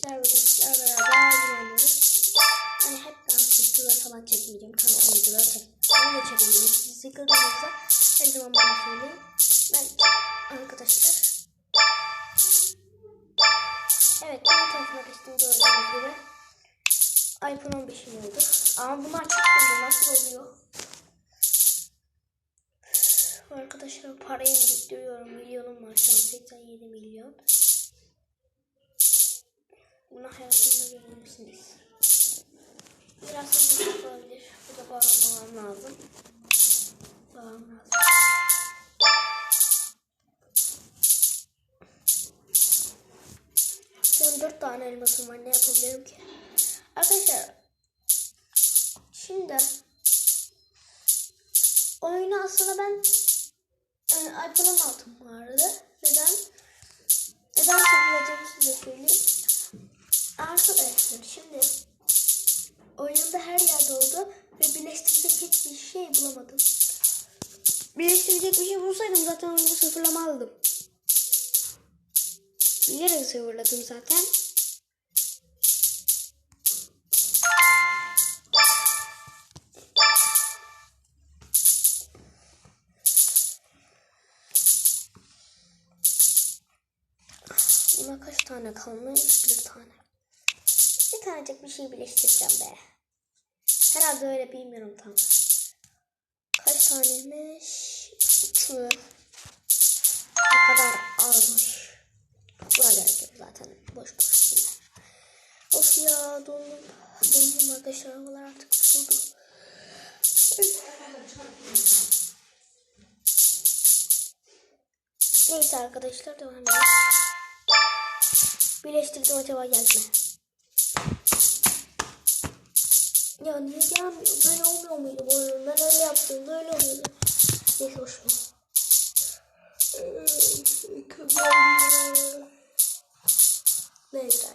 arkadaşlar bugün sizlerle beraber oynuyoruz. Hani hep dans videoları falan çekmeyeceğim. Videoları çekmeyeceğim. Onu da çekmeyeceğim. Siz sıkıldığınızda her zaman bana söyleyin. Ben arkadaşlar. Evet ben tanıtmak istedim gördüğünüz gibi. iPhone 15'im oldu. Ama bunlar çıkmadı. Nasıl oluyor? Arkadaşlar parayı biriktiriyorum. Milyonum var şu an 87 milyon. Bunu hayatımda görmemişsiniz. Biraz hızlı olabilir. Bu da bağlamam lazım. Bağlamam lazım. An 4 tane elmasım var. Ne yapabilirim ki? Arkadaşlar şimdi oyunu aslında ben e, iPhone 16 vardı. Neden? Neden söyleyeceğimi size söyleyeyim. Arkadaşlar şimdi oyunda her yerde oldu ve birleştirecek hiçbir şey bulamadım. Birleştirecek bir şey bulsaydım zaten oyunu sıfırlamazdım. Bilerek sıfırladım zaten. Buna kaç tane kalmış? Bir tane. Bir tanecik bir şey birleştireceğim be. Herhalde öyle bilmiyorum tam. Kaç taneymiş? Üç? Ne kadar azmış. Buna gerek zaten. Boş boş şeyler. Of ya dondum. Dondum arkadaşlar. Havalar artık soğudu. Neyse arkadaşlar devam edelim. Birleştirdim acaba geldi mi? Ya niye gelmiyor? Böyle olmuyor muydu bu oyun? Ben öyle yaptığımda öyle oluyordu. Neyse hoş mu? Neyse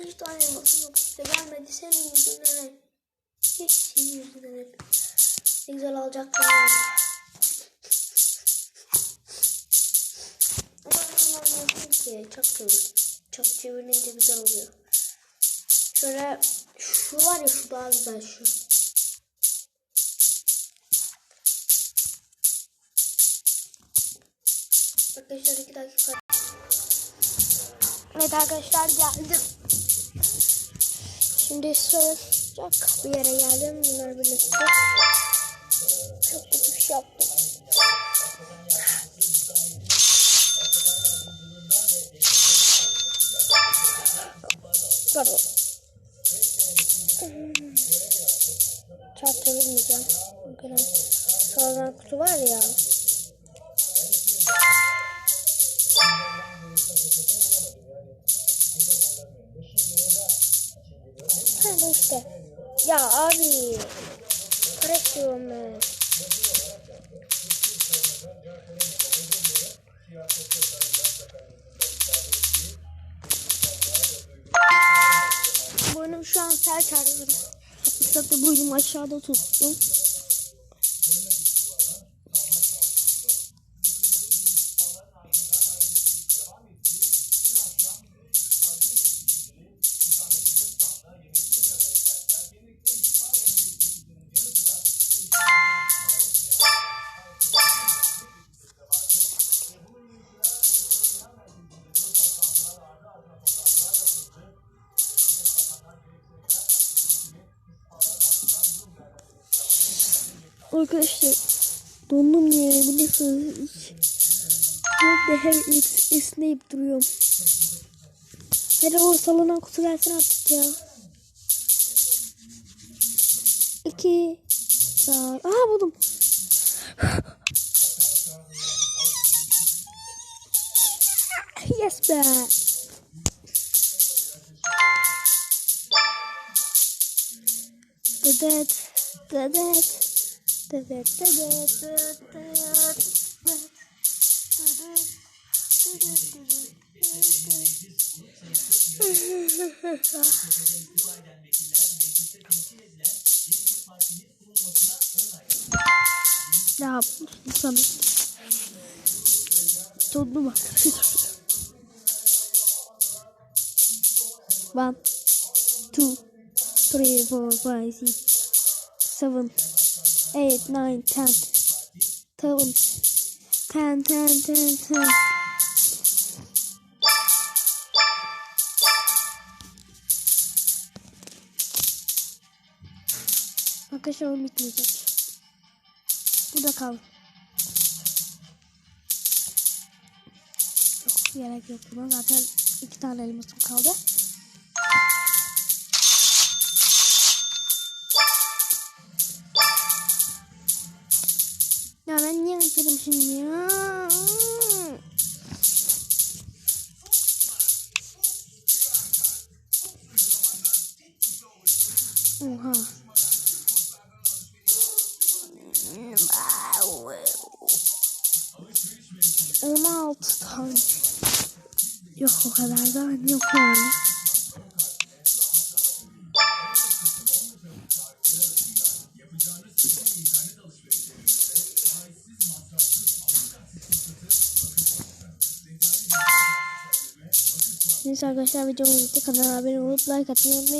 5 tane elmasım yok işte gelmedi senin yüzünden hep. Hiç senin yüzünden hep. Ne güzel alacaktım yani. Ama ben anlamadım ki çak çevir. Çak çevirince güzel oluyor. Şöyle şu var ya şu daha güzel şu. Arkadaşlar 2 dakika. Evet arkadaşlar geldim. Şimdi sıcak bir yere geldim. Bunlar birlikte. Çok kötü bir şey yaptım. Pardon. Çarp çevirmeyeceğim. Bakın sağdan kutu var ya. İşte. Ya abi. Karışıyorum ben. Boynum şu an ter çağırıyor. Zaten boynumu aşağıda tuttum. Arkadaşlar dondum ne hız. Sürekli her es esneyip duruyorum. Hadi o salınan kutu gelsin artık ya. İki. Sağ. Aa buldum. yes be. Dıdıt. Dıdıt. Ne yapmışsın sana? Sonunu bak. One, two, three, four, five, six, seven, eight, nine, ten, eleven, ten, ten, ten, ten. Arkadaşlar oyun bitmeyecek. Burada kal. Yok gerek yok buna. Zaten iki tane elmasım kaldı. Açarım şimdi ya? Oha. On altı tane. Yok o kadar. Neyse arkadaşlar videomu bitti. Kanala abone olup like atmayı unutmayın.